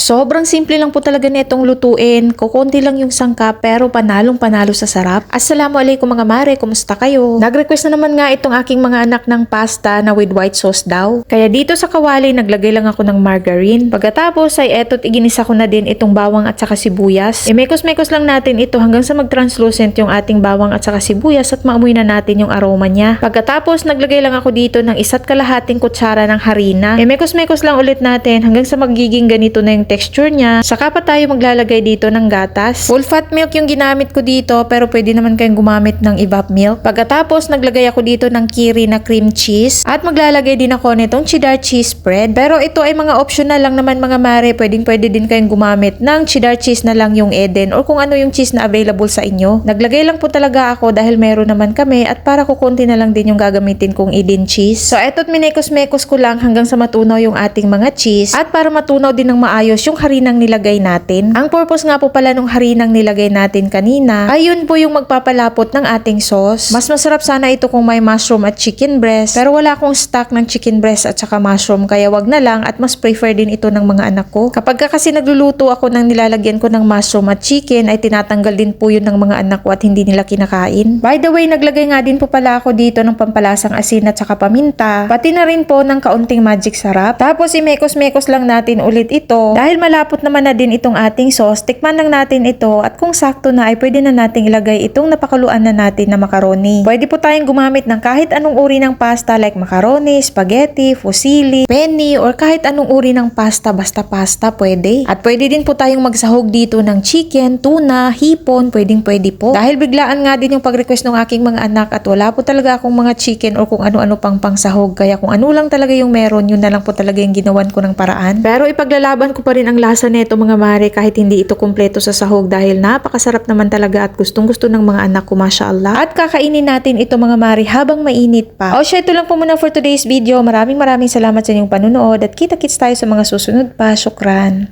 Sobrang simple lang po talaga nitong lutuin. Kukunti lang yung sangkap pero panalong panalo sa sarap. Assalamualaikum mga mare, kumusta kayo? Nag-request na naman nga itong aking mga anak ng pasta na with white sauce daw. Kaya dito sa kawali naglagay lang ako ng margarine. Pagkatapos ay eto't iginisa ko na din itong bawang at saka sibuyas. Imekos-mekos lang natin ito hanggang sa mag-translucent yung ating bawang at saka sibuyas at maamoy na natin yung aroma niya. Pagkatapos naglagay lang ako dito ng isa't kalahating kutsara ng harina. Imekos-mekos lang ulit natin hanggang sa magiging ganito na yung texture niya. Saka pa tayo maglalagay dito ng gatas. Full fat milk yung ginamit ko dito pero pwede naman kayong gumamit ng evap milk. Pagkatapos naglagay ako dito ng kiri na cream cheese at maglalagay din ako nitong cheddar cheese spread. Pero ito ay mga optional lang naman mga mare. Pwedeng pwede din kayong gumamit ng cheddar cheese na lang yung Eden or kung ano yung cheese na available sa inyo. Naglagay lang po talaga ako dahil meron naman kami at para kukunti na lang din yung gagamitin kong Eden cheese. So eto't minekos-mekos ko lang hanggang sa matunaw yung ating mga cheese at para matunaw din ng maayos yung harinang nilagay natin. Ang purpose nga po pala nung harinang nilagay natin kanina ay yun po yung magpapalapot ng ating sauce. Mas masarap sana ito kung may mushroom at chicken breast pero wala akong stock ng chicken breast at saka mushroom kaya wag na lang at mas prefer din ito ng mga anak ko. Kapag ka kasi nagluluto ako ng nilalagyan ko ng mushroom at chicken ay tinatanggal din po yun ng mga anak ko at hindi nila kinakain. By the way, naglagay nga din po pala ako dito ng pampalasang asin at saka paminta. Pati na rin po ng kaunting magic sarap. Tapos imekos-mekos lang natin ulit ito. Dahil malapot naman na din itong ating sauce, tikman lang natin ito at kung sakto na ay pwede na nating ilagay itong napakaluan na natin na macaroni. Pwede po tayong gumamit ng kahit anong uri ng pasta like macaroni, spaghetti, fusilli, penny, or kahit anong uri ng pasta basta pasta pwede. At pwede din po tayong magsahog dito ng chicken, tuna, hipon, pwedeng pwede po. Dahil biglaan nga din yung pag-request ng aking mga anak at wala po talaga akong mga chicken or kung ano-ano pang pangsahog. Kaya kung ano lang talaga yung meron, yun na lang po talaga yung ginawan ko ng paraan. Pero ipaglalaban ko pa rin ang lasa nito mga mare kahit hindi ito kumpleto sa sahog dahil napakasarap naman talaga at gustong gusto ng mga anak ko mashallah. At kakainin natin ito mga mare habang mainit pa. O siya ito lang po muna for today's video. Maraming maraming salamat sa inyong panunood at kita-kits tayo sa mga susunod pa. Syukran.